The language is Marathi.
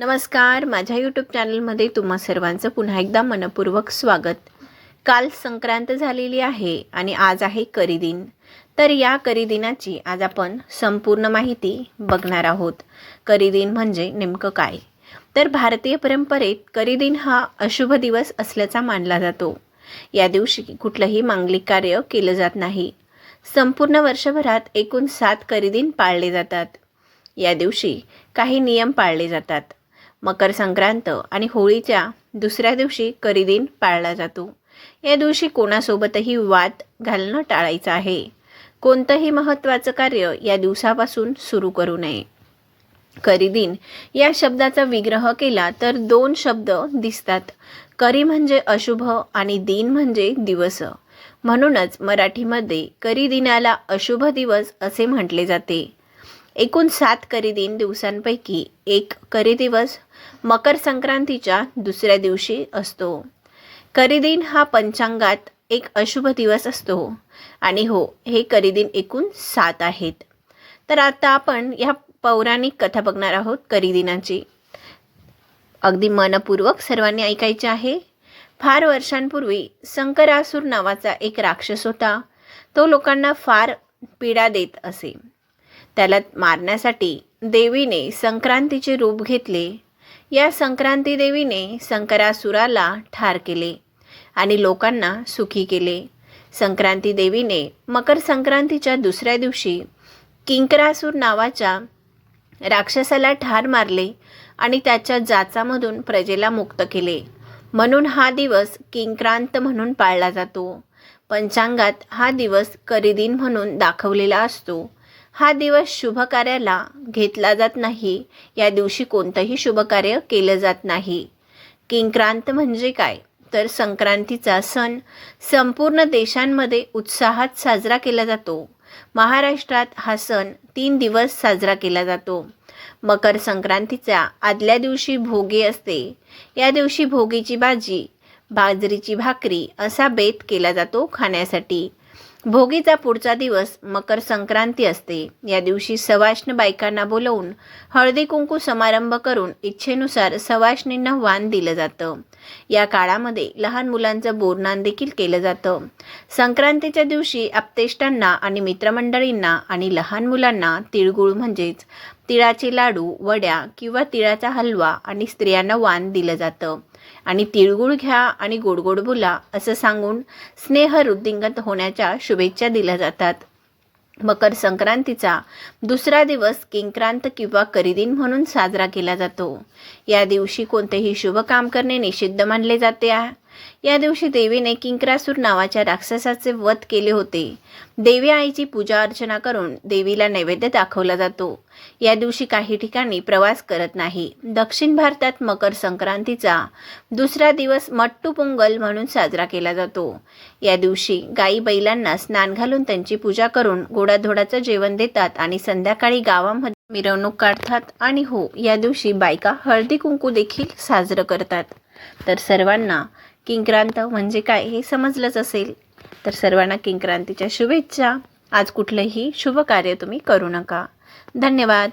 नमस्कार माझ्या यूट्यूब चॅनलमध्ये तुम्हा सर्वांचं पुन्हा एकदा मनपूर्वक स्वागत. काल संक्रांत झालेली आहे आणि आज आहे करीदिन तर या करीदिनाची आज आपण संपूर्ण माहिती बघणार आहोत. करीदिन म्हणजे नेमकं काय? तर भारतीय परंपरेत करीदिन हा अशुभ दिवस असल्याचा मानला जातो. या दिवशी कुठलंही मांगलिक कार्य केलं जात नाही. संपूर्ण वर्षभरात एकूण सात करीदिन पाळले जातात. या दिवशी काही नियम पाळले जातात. मकर संक्रांत आणि होळीच्या दुसऱ्या दिवशी करीदिन पाळला जातो. या दिवशी कोणासोबतही वाद घालणं टाळायचं आहे. कोणतंही महत्त्वाचं कार्य या दिवसापासून सुरू करू नये. करीदिन या शब्दाचा विग्रह केला तर दोन शब्द दिसतात. करी म्हणजे अशुभ आणि दिन म्हणजे दिवस. म्हणूनच मराठीमध्ये करीदिनाला अशुभ दिवस असे म्हटले जाते. एकूण सात करीदिन दिवसांपैकी एक करी दिवस मकर संक्रांतीच्या दुसऱ्या दिवशी असतो. करीदिन हा पंचांगात एक अशुभ दिवस असतो. आणि हो हे करीदिन एकूण सात आहेत. तर आता आपण ह्या पौराणिक कथा बघणार आहोत करीदिनाची अगदी मनपूर्वक सर्वांनी ऐकायचे आहे. फार वर्षांपूर्वी संकरासूर नावाचा एक राक्षस होता. तो लोकांना फार पीडा देत असे. त्याला मारण्यासाठी देवीने संक्रांतीचे रूप घेतले. या संक्रांती देवीने संकरासुराला ठार केले आणि लोकांना सुखी केले. संक्रांती देवीने मकर संक्रांतीच्या दुसऱ्या दिवशी किंकरासूर नावाच्या राक्षसाला ठार मारले आणि त्याच्या जाचामधून प्रजेला मुक्त केले. म्हणून हा दिवस किंक्रांत म्हणून पाळला जातो. पंचांगात हा दिवस करीदिन म्हणून दाखवलेला असतो. हा दिवस शुभ कार्याला घेतला जात नाही. या दिवशी कोणतंही शुभ कार्य केलं जात नाही. किंक्रांत म्हणजे काय? तर संक्रांतीचा सण संपूर्ण देशांमध्ये उत्साहात साजरा केला जातो. महाराष्ट्रात हा सण तीन दिवस साजरा केला जातो. मकर संक्रांतीच्या आदल्या दिवशी भोगी असते. या दिवशी भोगीची भाजी बाजरीची भाकरी असा बेत केला जातो खाण्यासाठी. भोगीचा पुढचा दिवस मकर संक्रांती असते. या दिवशी सवाष्ण बायकांना बोलवून हळदी कुंकू समारंभ करून इच्छेनुसार सवाष्णींना वाण दिलं जातं. या काळामध्ये लहान मुलांचं बोरनान देखील केलं जातं. संक्रांतीच्या दिवशी आपतेष्टांना आणि मित्रमंडळींना आणि लहान मुलांना तिळगुळ म्हणजेच तिळाचे लाडू वड्या किंवा तिळाचा हलवा आणि स्त्रियांना वाण दिलं जातं. आणि तिळगुळ घ्या आणि गोडगोड बोला असं सांगून स्नेह वृद्धिंगत होण्याच्या शुभेच्छा दिल्या जातात. मकर संक्रांतीचा दुसरा दिवस किंक्रांत किंवा करीदिन म्हणून साजरा केला जातो. या दिवशी कोणतेही शुभ काम करणे निषिद्ध मानले जाते आहे या दिवशी देवीने किंक्रासूर नावाच्या राक्षसाचे वध केले होते. देवी आईची पूजा अर्चना करून देवीला नैवेद्य दाखवला जातो. या दिवशी काही ठिकाणी प्रवास करत नाही. दक्षिण भारतात मकर संक्रांतीचा दुसरा दिवस मट्टू पोंगल म्हणून साजरा केला जातो. या दिवशी गाई बैलांना स्नान घालून त्यांची पूजा करून गोडाधोडाचं जेवण देतात आणि संध्याकाळी गावामध्ये मिरवणूक काढतात आणि हो या दिवशी बायका हळदी कुंकू देखील साजरं करतात. तर सर्वांना किंक्रांत म्हणजे काय हे समजलंच असेल. तर सर्वांना किंक्रांतीच्या शुभेच्छा. आज कुठलंही शुभ कार्य तुम्ही करू नका. धन्यवाद.